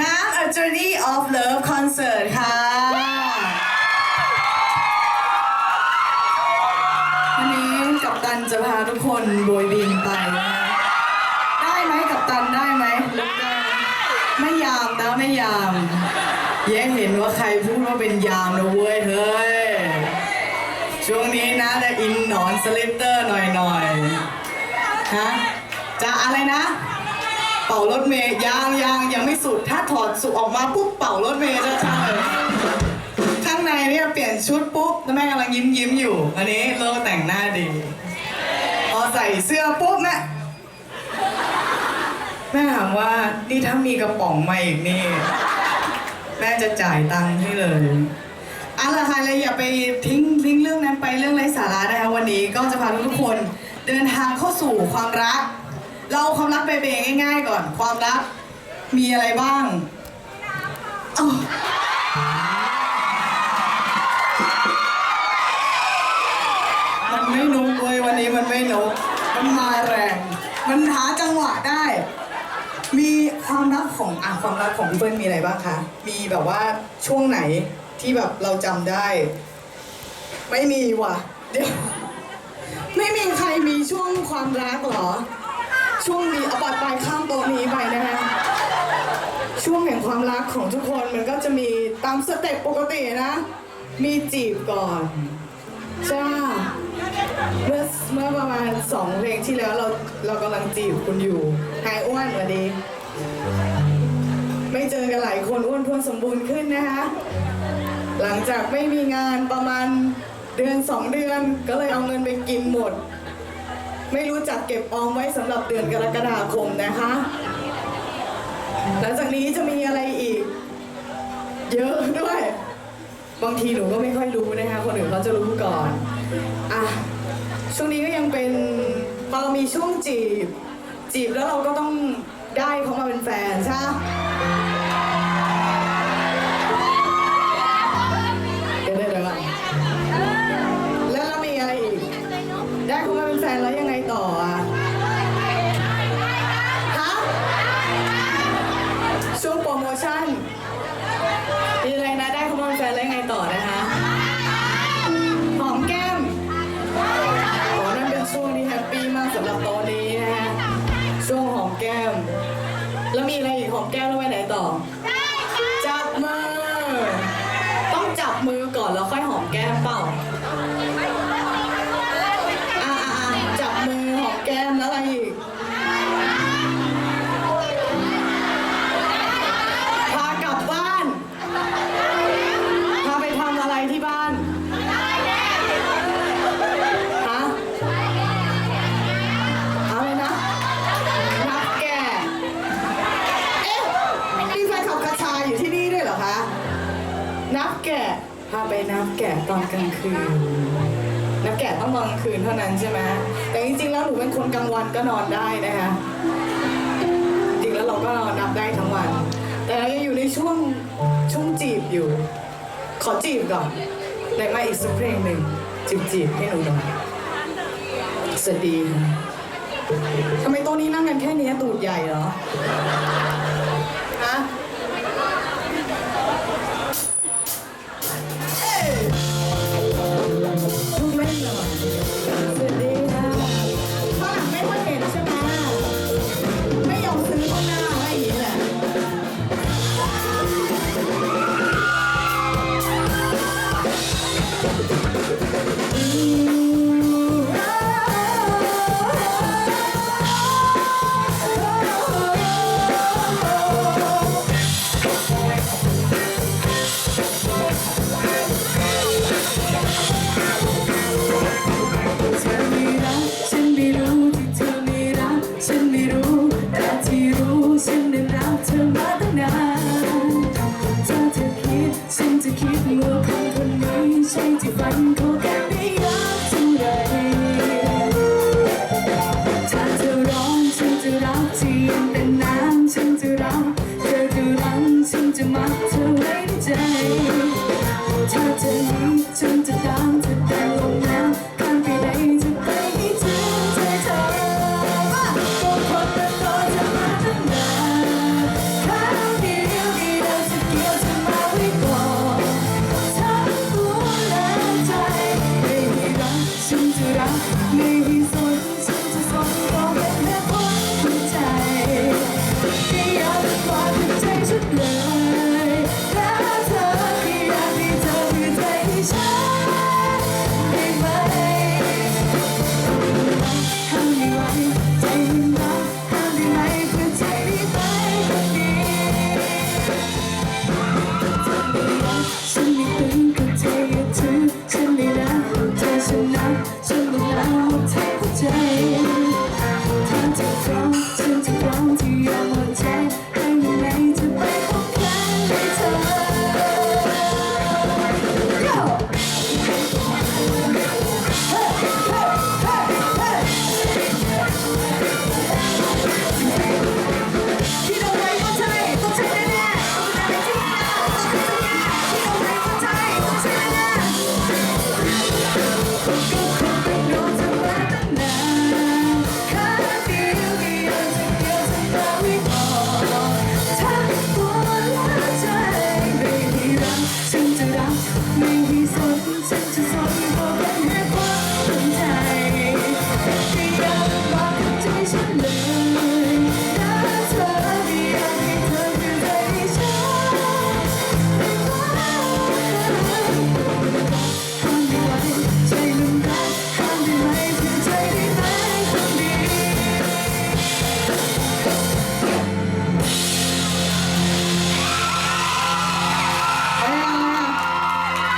น้ำ A Journey of Love Concert ค่ะวันนี้กัปตันจะพาทุกคนโบยบินไปนะได้ไหมกัปตันได้ไหมลุกได้ไม่ยามนะไม่ยามแย่เห็นว่าใครพูดว่าเป็นยามนะเว้ยเฮ้ย ช่วงนี้นะจะอินหนอนสลิปเตอร์หน่อยๆฮะจะอะไรนะ เป่ารถเมย์ยางยางยังไม่สุด ถ้าถอดสุออกมาปุ๊บเป่ารถเมย์จะใช่เลยข้างในเนี่ยเปลี่ยนชุดปุ๊บแล้วแม่กำลังยิ้มยิ้มอยู่ อันนี้เลิกแต่งหน้าดี พอใส่เสื้อปุ๊บแม่แม่ถามว่านี่ถ้ามีกระป๋องมาอีกนี่ แม่จะจ่ายตังค์ให้เลยเอาละค่ะเลยอย่าไปทิ้งทิ้งเรื่องนั้นไปเรื่องไร้สาระนะคะวันนี้ก็จะพาทุกคนเดินทางเข้าสู่ความรัก เราความรักเบเบง่ายๆก่อน ความรักมีอะไรบ้างอ้าวมันไม่นุกเลยวันนี้มันไม่นุกมันมาแรง มันหาจังหวะได้ มีความรักของอะความรักของพี่เปิ้ลมีอะไรบ้างคะ มีแบบว่าช่วงไหนที่แบบเราจำได้ ไม่มีว่ะ เดี๋ยว ไม่มีใครมีช่วงความรักเหรอ ช่วงนี้อาปัดไปข้ามโต๊ะนี้ไปนะคะช่วงแห่งความรักของทุกคนมันก็จะมีตามสเต็ปปกตินะ มีจีบก่อนจ้าเมื่อเมื่อประมาณสองเพลงที่แล้วเราเรากำลังจีบคุณอยู่หายอ้วนสวัสดี ไม่เจอกันหลายคนอ้วนท้วนสมบูรณ์ขึ้นนะคะหลังจากไม่มีงานประมาณเดือนสองเดือนก็เลยเอาเงินไปกินหมด ไม่รู้จักเก็บออมไว้สำหรับเดือนกรกฎาคมนะคะ หลังจากนี้จะมีอะไรอีก เยอะด้วย บางทีหนูก็ไม่ค่อยรู้นะคะ คนอื่นเขาจะรู้ก่อนอะช่วงนี้ก็ยังเป็นพอเรามีช่วงจีบ จีบแล้วเราก็ต้องได้เขามาเป็นแฟนใช่ไหม ห พาไปนับแกะตอนกลางคืน นับแกะต้องตอนกลางคืนเท่านั้นใช่ไหมแต่จริงๆแล้วหนูเป็นคนกลางวันก็นอนได้นะคะ จริงแล้วเราก็นับได้ทั้งวัน แต่เรายังอยู่ในช่วงช่วงจีบอยู่ ขอจีบก่อนได้มาอีกสักเพลงหนึ่งจีบจีบให้หนูหน่อยสวัสดีทำไมโต๊ะนี้นั่งกันแค่นี้ตูดใหญ่เหรอ ฮะ ช่ที่ฝันเขาแค่ไม่รักเท่าไหรถ้าเธอร้อนฉันจะรักเทียงแต่น้ำฉันจะรักเธอจะรังฉันจะมัดเธอไว้ในใจ ถ้าเธอนี้ฉันจะตามเธอแต่ จะรักไม่สนฉันจะสนก็ไม่